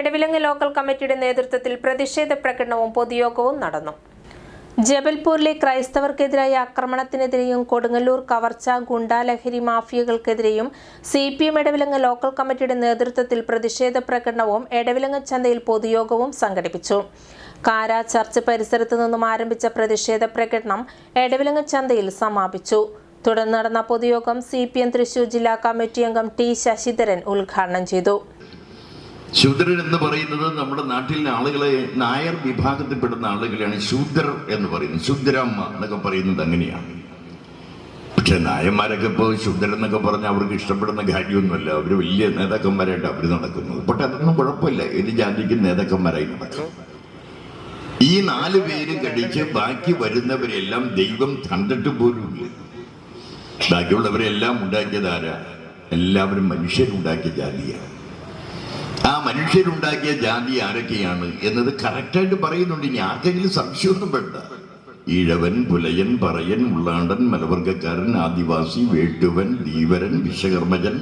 Edavilangu local കമ്മിറ്റിയുടെ നേതൃത്വത്തിൽ പ്രതിഷേധ പ്രകടനവും പൊതുയോഗവും നടന്നു. ജബൽപൂരിലെ ക്രൈസ്തവർക്കെതിരായ ആക്രമണത്തിനെതിരെയും കൊടുങ്ങല്ലൂർ കവർച്ച ഗുണ്ടാലഹരി മാഫിയകൾക്കെതിരെയും C P M Edavilangu local കമ്മിറ്റിയുടെ നേതൃത്വത്തിൽ പ്രതിഷേധ പ്രകടനവും എടവിലങ്ങ് ചന്തയിൽ പൊതുയോഗവും സംഘടിപ്പിച്ചു. കാര ചർച്ച് പരിസരത്തു നിന്നും ആരംഭിച്ച പ്രതിഷേധ പ്രകടനം എടവിലങ്ങ് ചന്തയിൽ സമാപിച്ചു. തുടർന്ന് നടന്ന പൊതുയോഗം സി പി എം തൃശൂർ ജില്ലാ കമ്മിറ്റി അംഗം ടി ശശിധരൻ ഉദ്ഘാടനം ചെയ്തു. ശൂദ്രൻ എന്ന് പറയുന്നത് നമ്മുടെ നാട്ടിലെ ആളുകളെ നായർ വിഭാഗത്തിൽപ്പെടുന്ന ആളുകളെയാണ് ശൂദ്രർ എന്ന് പറയുന്നത്. ശൂദ്രമ്മ എന്നൊക്കെ പറയുന്നത് അങ്ങനെയാണ്. പക്ഷെ നായന്മാരൊക്കെ ഇപ്പോൾ ശൂദ്രൻ എന്നൊക്കെ പറഞ്ഞാൽ അവർക്ക് ഇഷ്ടപ്പെടുന്ന കാര്യമൊന്നുമല്ല. അവർ വലിയ നേതാക്കന്മാരായിട്ട് അവർ നടക്കുന്നത്. പക്ഷെ അതൊന്നും കുഴപ്പമില്ല. ഏത് ജാതിക്ക് നേതാക്കന്മാരായി നടക്കും. ഈ നാല് പേര് കടിച്ച് ബാക്കി വരുന്നവരെല്ലാം ദൈവം കണ്ടിട്ട് പോലുമില്ല. ബാക്കിയുള്ളവരെല്ലാം ഉണ്ടാക്കിയതാരാ എല്ലാവരും മനുഷ്യരുണ്ടാക്കിയ ജാതിയാണ്. ആ മനുഷ്യരുണ്ടാക്കിയ ജാതി ആരൊക്കെയാണ് എന്നത് കറക്റ്റായിട്ട് പറയുന്നുണ്ട്. ഇനി ആർക്കെങ്കിലും സംശയമൊന്നും വേണ്ട. ഈഴവൻ പുലയൻ പറയൻ ഉള്ളാണ്ടൻ മലവർഗക്കാരൻ ആദിവാസി വേട്ടുവൻ ധീവരൻ വിശ്വകർമ്മജൻ.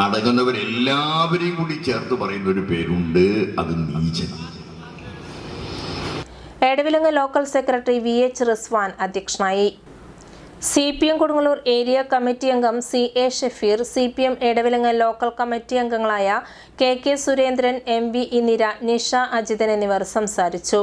അടങ്ങുന്നവരെല്ലാവരെയും കൂടി ചേർത്ത് പറയുന്ന ഒരു പേരുണ്ട്. അത് നീചൻ. Edavilangu local secretary V H Rizwan അധ്യക്ഷനായി. C P M Kodungallur area committee അംഗം C A Shafeer C P M Edavilangu local committee അംഗങ്ങളായ K K Surendran M V Indira Nisha Ajithan എന്നിവർ സംസാരിച്ചു.